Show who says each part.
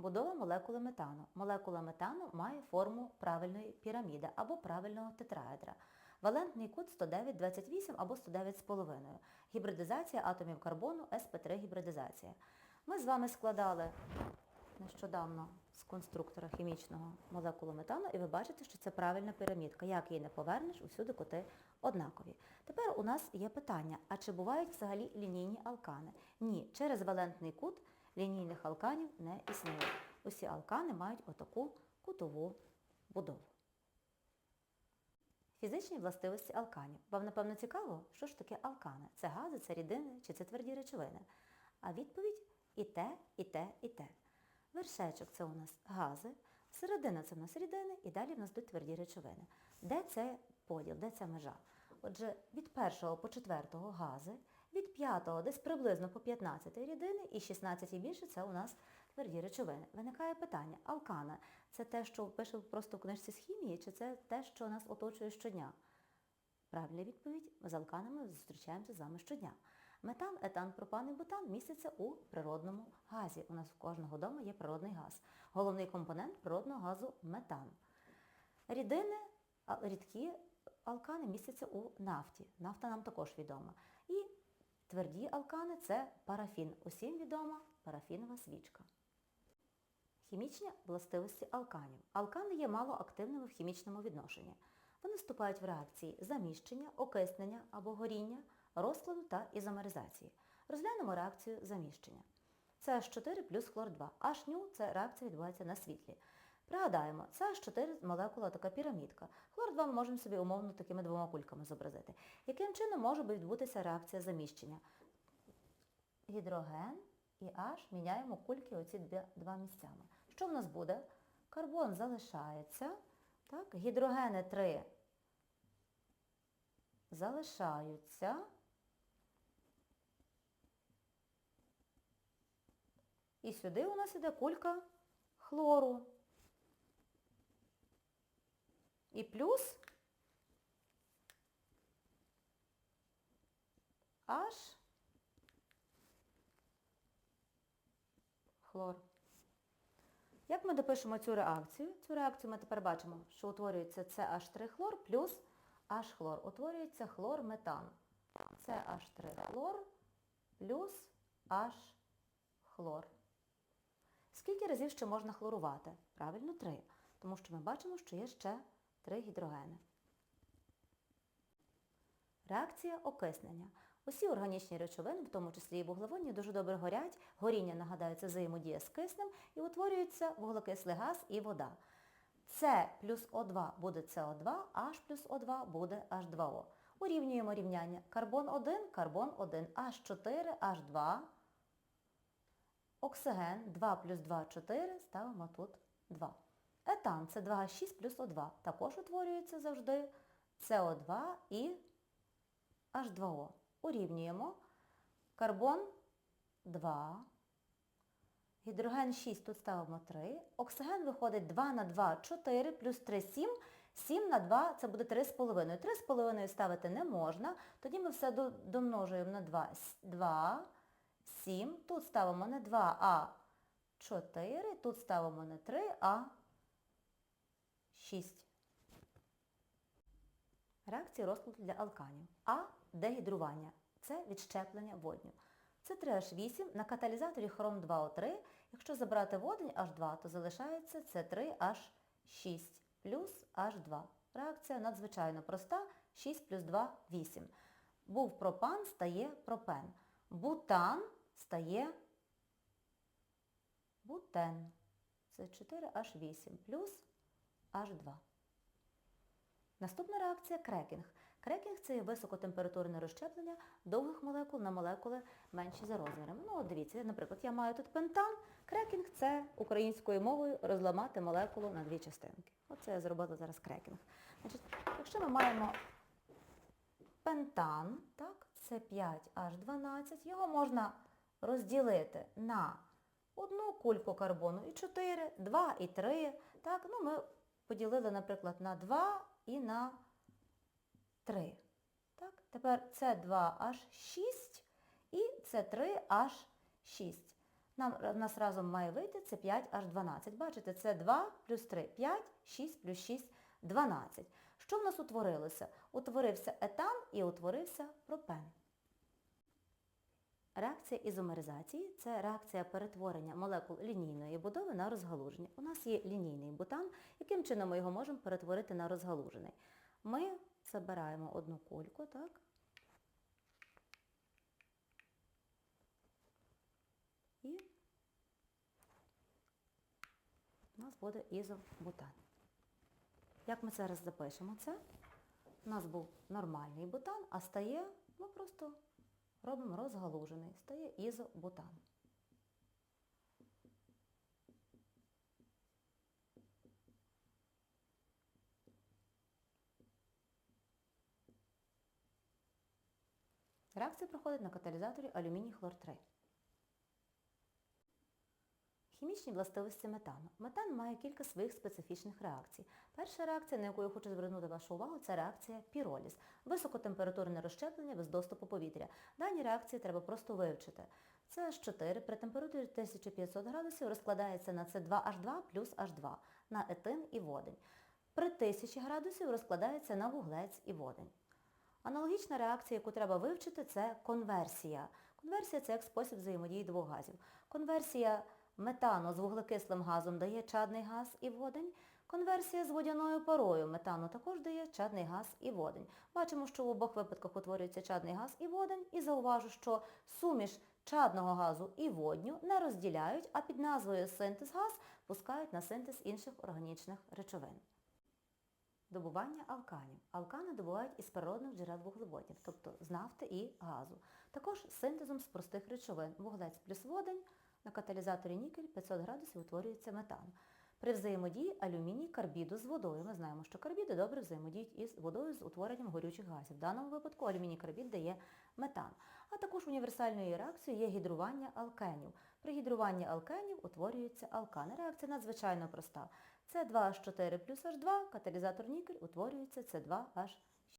Speaker 1: Будова молекули метану. Молекула метану має форму правильної піраміди або правильного тетраедра. Валентний кут 109,28 або 109,5. Гібридизація атомів карбону sp3 гібридизація. Ми з вами складали нещодавно з конструктора хімічного молекулу метану, і ви бачите, що це правильна пірамідка. Як її не повернеш, усюди кути однакові. Тепер у нас є питання, а чи бувають взагалі лінійні алкани? Ні, через валентний кут лінійних алканів не існує. Усі алкани мають отаку кутову будову. Фізичні властивості алканів. Вам, напевно, цікаво, що ж таке алкани? Це гази, це рідини чи це тверді речовини? А відповідь і те, і те, і те. Вершечок це у нас гази, середина це у нас рідини і далі в нас йдуть тверді речовини. Де це поділ, де ця межа? Отже, від першого по четвертого гази, п'ятого десь приблизно по 15 рідини і 16 і більше це у нас тверді речовини. Виникає питання, алкана це те, що пише просто в книжці з хімії, чи це те, що нас оточує щодня? Правильна відповідь – з алканами зустрічаємося з вами щодня. Метан, етан, пропан і бутан містяться у природному газі. У нас в кожного дому є природний газ. Головний компонент природного газу – метан. Рідини, рідкі алкани містяться у нафті. Нафта нам також відома. І тверді алкани – це парафін. Усім відома парафінова свічка. Хімічні властивості алканів. Алкани є малоактивними в хімічному відношенні. Вони вступають в реакції заміщення, окиснення або горіння, розкладу та ізомеризації. Розглянемо реакцію заміщення. CH4 плюс хлор-2. H-ню – це реакція відбувається на світлі. Пригадаємо, CH4 молекула така пірамідка. Хлор-2 ми можемо собі умовно такими двома кульками зобразити. Яким чином може відбутися реакція заміщення? Гідроген і H міняємо кульки оці два місцями. Що в нас буде? Карбон залишається, так? гідрогени 3 залишаються. І сюди у нас іде кулька хлору. І плюс H хлор. Як ми допишемо цю реакцію? Цю реакцію ми тепер бачимо, що утворюється CH3 хлор плюс H хлор. Утворюється хлор-метан. CH3 хлор плюс H хлор. Скільки разів ще можна хлорувати? Правильно, 3. Тому що ми бачимо, що є ще 3 гідрогени. Реакція окиснення. Усі органічні речовини, в тому числі і вуглеводні, дуже добре горять. Горіння, нагадаю, це взаємодія з киснем і утворюється вуглекислий газ і вода. С плюс О2 буде СО2, H плюс О2 буде H2O. Урівнюємо рівняння. Карбон 1, карбон 1, H4, H2. Оксиген 2 плюс 2 4, ставимо тут 2. Етан це 2H6 плюс О2. Також утворюється завжди СО2 і H2O. Урівнюємо. Карбон 2. Гідроген 6, тут ставимо 3. Оксиген виходить 2 на 2, 4, плюс 3, 7. 7 на 2 це буде 3,5. 3,5 ставити не можна. Тоді ми все домножуємо на 2. 2, 7. Тут ставимо не 2, а 4. Тут ставимо не 3, а 6. Реакції розкладу для алканів. А дегідрування. Це відщеплення водню. Це 3H8 на каталізаторі хром 2О3. Якщо забрати водень H2, то залишається С3H6 плюс H2. Реакція надзвичайно проста. 6 плюс 2 – 8. Був пропан, стає пропен. Бутан стає бутен. Це 4H8 плюс H2. Наступна реакція крекінг. Крекінг це високотемпературне розщеплення довгих молекул на молекули менші за розмірами. Ну, от дивіться, наприклад, я маю тут пентан. Крекінг це українською мовою розламати молекулу на дві частинки. Оце я зробила зараз крекінг. Значить, якщо ми маємо пентан, так, це 5H12, його можна розділити на одну кульку карбону і 4, 2 і 3. Так, ну ми поділили, наприклад, на 2 і на 3. Так, тепер це 2H6 і це 3H6. Нам, у нас разом має вийти це 5 аж 12. Бачите, це 2 плюс 3, 5, 6 плюс 6, 12. Що в нас утворилося? Утворився етан і утворився пропен. Реакція ізомеризації – це реакція перетворення молекул лінійної будови на розгалуження. У нас є лінійний бутан, яким чином ми його можемо перетворити на розгалужений. Ми забираємо одну кульку, так? І у нас буде ізобутан. Як ми зараз запишемо це? У нас був нормальний бутан, а стає, ми просто робимо розгалужений, стає ізобутан. Реакція проходить на каталізаторі алюміній хлор 3. Хімічні властивості метану. Метан має кілька своїх специфічних реакцій. Перша реакція, на яку я хочу звернути вашу увагу, це реакція піроліз. Високотемпературне розщеплення без доступу повітря. Дані реакції треба просто вивчити. CH4 при температурі 1500 градусів розкладається на С2H2 плюс H2, на етин і водень. При 1000 градусів розкладається на вуглець і водень. Аналогічна реакція, яку треба вивчити, це конверсія. Конверсія це як спосіб взаємодії двох газів. Конверсія метану з вуглекислим газом дає чадний газ і водень. Конверсія з водяною парою метану також дає чадний газ і водень. Бачимо, що в обох випадках утворюється чадний газ і водень. І зауважу, що суміш чадного газу і водню не розділяють, а під назвою синтез газ пускають на синтез інших органічних речовин. Добування алканів. Алкани добувають із природних джерел вуглеводнів, тобто з нафти і газу. Також синтезом з простих речовин. Вуглець плюс водень на каталізаторі нікель 500 градусів утворюється метан. При взаємодії алюміній карбіду з водою. Ми знаємо, що карбіди добре взаємодіють із водою з утворенням горючих газів. В даному випадку алюміній карбід дає метан. А також універсальною реакцією є гідрування алкенів. При гідруванні алкенів утворюється алкани. Реакція надзвичайно проста. С2H4 плюс H2, каталізатор нікель, утворюється С2H4.